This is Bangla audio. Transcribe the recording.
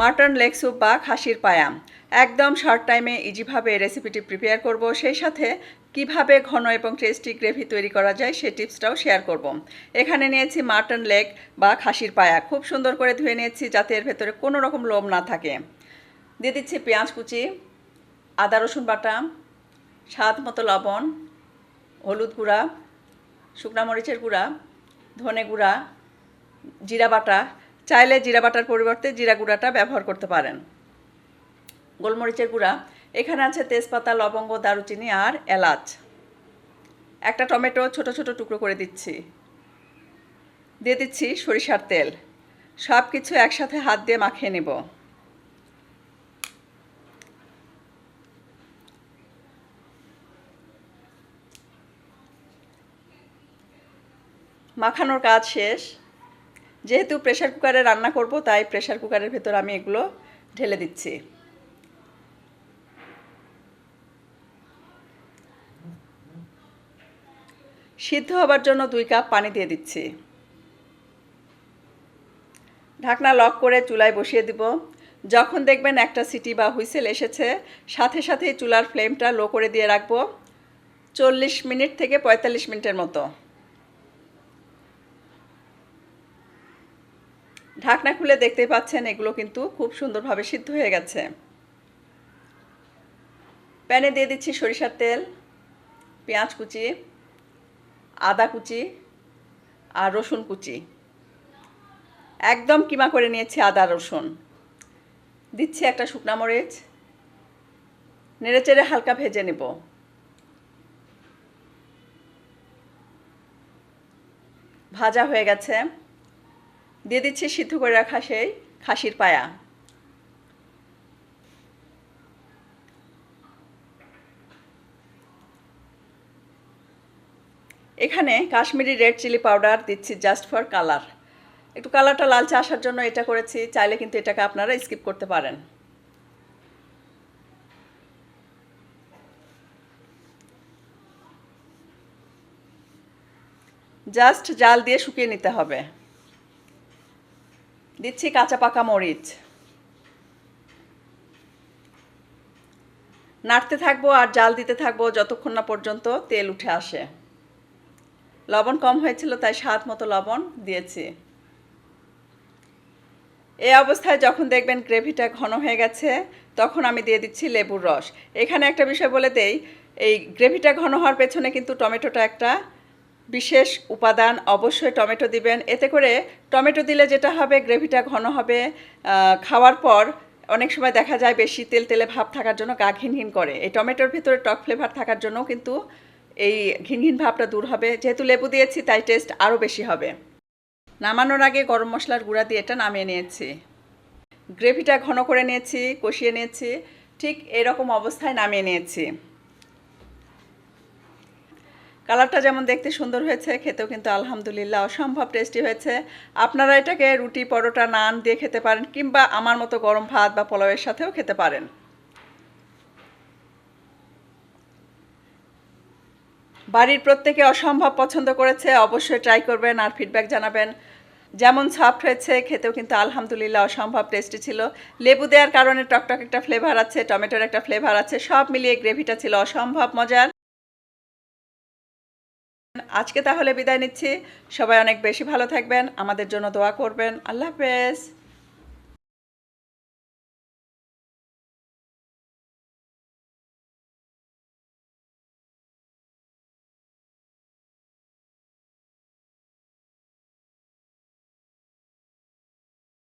মাটন লেগ স্যুপ বা খাসির পায়া একদম শর্ট টাইমে ইজিভাবে রেসিপিটি প্রিপেয়ার করব। সেই সাথে কীভাবে ঘন এবং টেস্টি গ্রেভি তৈরি করা যায় সেই টিপসটাও শেয়ার করব। এখানে নিয়েছি মাটন লেগ বা খাসির পায়া। খুব সুন্দর করে ধুয়ে নিয়েছি যাতে এর ভেতরে কোনো রকম লোম না থাকে। দিয়ে দিচ্ছি পেঁয়াজ কুচি, আদা রসুন বাটা, স্বাদ মতো লবণ, হলুদ গুঁড়া, শুকনা মরিচের গুঁড়া, ধনে গুঁড়া, জিরা বাটা চাইলে জিরা বাটার পরিবর্তে জিরা গুঁড়াটা ব্যবহার করতে পারেন। গোলমরিচের গুঁড়া, এখানে আছে তেজপাতা, লবঙ্গ, দারুচিনি আর এলাচ। একটা টমেটো ছোট ছোট টুকরো করে দিচ্ছি। দিয়ে দিচ্ছি সরিষার তেল। সব কিছু একসাথে হাত দিয়ে মাখিয়ে নেব। মাখানোর কাজ শেষ। যেহেতু প্রেশার কুকারে রান্না করব, তাই প্রেশার কুকারের ভেতর আমি এগুলো ঢেলে দিচ্ছি। সিদ্ধ হবার জন্য দুই কাপ পানি দিয়ে দিচ্ছি। ঢাকনা লক করে চুলায় বসিয়ে দিব। যখন দেখবেন একটা সিটি বা হুইসেল এসেছে, সাথে সাথেই চুলার ফ্লেমটা লো করে দিয়ে রাখব। চল্লিশ মিনিট থেকে পঁয়তাল্লিশ মিনিটের মতো। ঢাকনা খুলে দেখতে পাচ্ছেন, এগুলো কিন্তু খুব সুন্দরভাবে সিদ্ধ হয়ে গেছে। প্যানে দিয়ে দিচ্ছি সরিষার তেল, পেঁয়াজ কুচি, আদা কুচি আর রসুন কুচি। একদম কিমা করে নিয়েছি আদা, রসুন। দিচ্ছি একটা শুকনা মরিচ, নেড়েচেড়ে হালকা ভেজে নেব। ভাজা হয়ে গেছে। দিয়ে দিচ্ছি সিদ্ধ করে রাখা সেই খাসির পায়া। এখানে কাশ্মীরি রেড চিলি পাউডার দিচ্ছি জাস্ট ফর কালার একটু কালারটা লালচে আসার জন্য এটা করেছি, চাইলে কিন্তু এটাকে আপনারা স্কিপ করতে পারেন। জাস্ট জাল দিয়ে শুকিয়ে নিতে হবে। দিচ্ছি কাঁচা পাকা মরিচ। নাড়তে থাকব আর জাল দিতে থাকব যতক্ষণ না পর্যন্ত তেল উঠে আসে। লবণ কম হয়েছিল, তাই স্বাদ মতো লবণ দিয়েছি। এই অবস্থায় যখন দেখবেন গ্রেভিটা ঘন হয়ে গেছে, তখন আমি দিয়ে দিচ্ছি লেবুর রস। এখানে একটা বিষয় বলে দেই, এই গ্রেভিটা ঘন হওয়ার পেছনে কিন্তু টমেটোটা একটা বিশেষ উপাদান অবশ্যই টমেটো দিবেন। এতে করে টমেটো দিলে যেটা হবে, গ্রেভিটা ঘন হবে। খাওয়ার পর অনেক সময় দেখা যায় বেশি তেল, তেলে ভাব থাকার জন্য গা ঘিন ঘিন করে। এই টমেটোর ভিতরে টক ফ্লেভার থাকার জন্য কিন্তু এই ঘিন ঘিন ভাবটা দূর হবে। যেহেতু লেবু দিয়েছি, তাই টেস্ট আরও বেশি হবে। নামানোর আগে গরম মশলার গুঁড়া দিয়ে এটা নামিয়ে নিয়েছি। গ্রেভিটা ঘন করে নিয়েছি, কষিয়ে নিয়েছি। ঠিক এরকম অবস্থায় নামিয়ে নিয়েছি। কালারটা যেমন দেখতে সুন্দর হয়েছে, খেতেও কিন্তু আলহামদুলিল্লাহ অসম্ভব টেস্টি হয়েছে। আপনারা এটাকে রুটি পরোটা নান দিয়ে খেতে পারেন কিংবা আমার মতো গরম ভাত বা পোলাওয়ের সাথেও খেতে পারেন। বাড়ির প্রত্যেকে অসম্ভব পছন্দ করেছে, অবশ্যই ট্রাই করবেন আর ফিডব্যাক জানাবেন। যেমন সফট হয়েছে, খেতেও কিন্তু আলহামদুলিল্লাহ অসম্ভব টেস্টি ছিল। লেবু দেওয়ার কারণে টকটক একটা ফ্লেভার আছে, টমেটোর একটা ফ্লেভার আছে, সব মিলিয়ে গ্রেভিটা ছিল অসম্ভব মজার। আজকে তাহলে বিদায় নিচ্ছি। সবাই অনেক বেশি ভালো থাকবেন। আমাদের জন্য দোয়া করবেন। আল্লাহ হাফেজ।